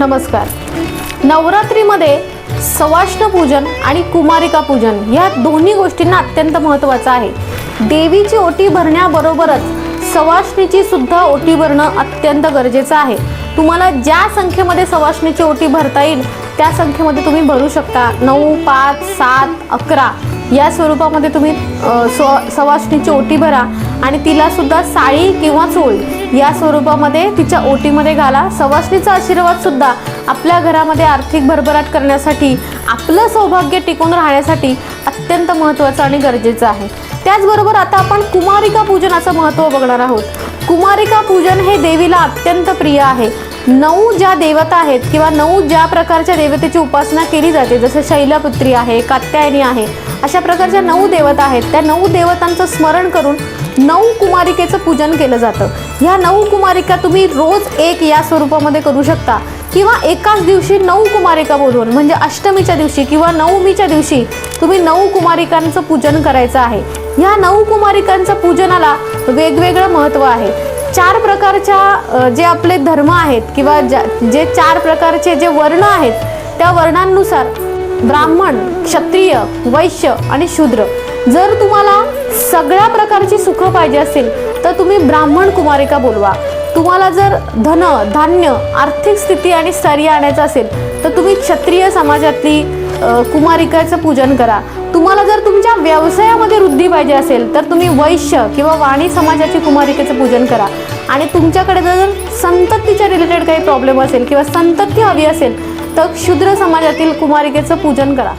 नमस्कार. नवरात्रीमध्ये सवाष्ण पूजन आणि कुमारिका पूजन या दोन्ही गोष्टींना अत्यंत महत्त्वाचं आहे. देवीची ओटी भरण्याबरोबरच सवाष्णीची सुद्धा ओटी भरणं अत्यंत गरजेचं आहे. तुम्हाला ज्या संख्येमध्ये सवाष्णीची ओटी भरता येईल त्या संख्येमध्ये तुम्ही भरू शकता नऊ पाच सात अकरा. या स्वरूपामध्ये तुम्ही स्व सवाष्णीची ओटी भरा आणि तिला सुद्धा साळी किंवा चोळी या स्वरूपामध्ये तिच्या ओटीमध्ये घाला. सवासणीचा आशीर्वाद सुद्धा आपल्या घरामध्ये आर्थिक भरभराट करण्यासाठी आपलं सौभाग्य टिकून राहण्यासाठी अत्यंत महत्त्वाचं आणि गरजेचं आहे. त्याचबरोबर आता आपण कुमारिका पूजनाचं महत्त्व बघणार आहोत. कुमारिका पूजन हे देवीला अत्यंत प्रिय आहे. नऊ ज्या देवता आहेत किंवा नऊ ज्या प्रकारच्या देवतेची उपासना केली जाते जसं शैलपुत्री आहे कात्यायनी आहे अशा प्रकारच्या नऊ देवता आहेत. त्या नऊ देवतांचं स्मरण करून नऊ कुमारिकेचं पूजन केलं जातं. ह्या नऊ कुमारिका तुम्ही रोज एक या स्वरूपामध्ये करू शकता. किंवा एकाच दिवशी नऊ कुमारिका बोलवून म्हणजे अष्टमीच्या दिवशी किंवा नवमीच्या दिवशी तुम्ही नऊ कुमारिकांचं पूजन करायचं आहे. ह्या नऊ कुमारिकांच्या पूजनाला वेगवेगळं महत्त्व आहे. चार प्रकारच्या जे आपले धर्म आहेत किंवा ज्या जे चार प्रकारचे जे वर्ण आहेत त्या वर्णांनुसार ब्राह्मण क्षत्रिय वैश्य आणि शूद्र. जर तुम्हाला सगळ्या प्रकारची सुखं पाहिजे असेल तर तुम्ही ब्राह्मण कुमारिका बोलवा. तुम्हाला जर धन धान्य आर्थिक स्थिती आणि स्थैर्य आणायचं असेल तर तुम्ही क्षत्रिय समाजातली कुमारिकाचं पूजन करा. तुम्हाला जर तुमच्या व्यवसायामध्ये वृद्धी पाहिजे असेल तर तुम्ही वैश्य किंवा वाणी समाजाची कुमारिकेचं पूजन करा. आणि तुमच्याकडे जर संततीच्या रिलेटेड काही प्रॉब्लेम असेल किंवा संतती हवी असेल तर क्षुद्र समाजातील कुमारिकेचं पूजन करा.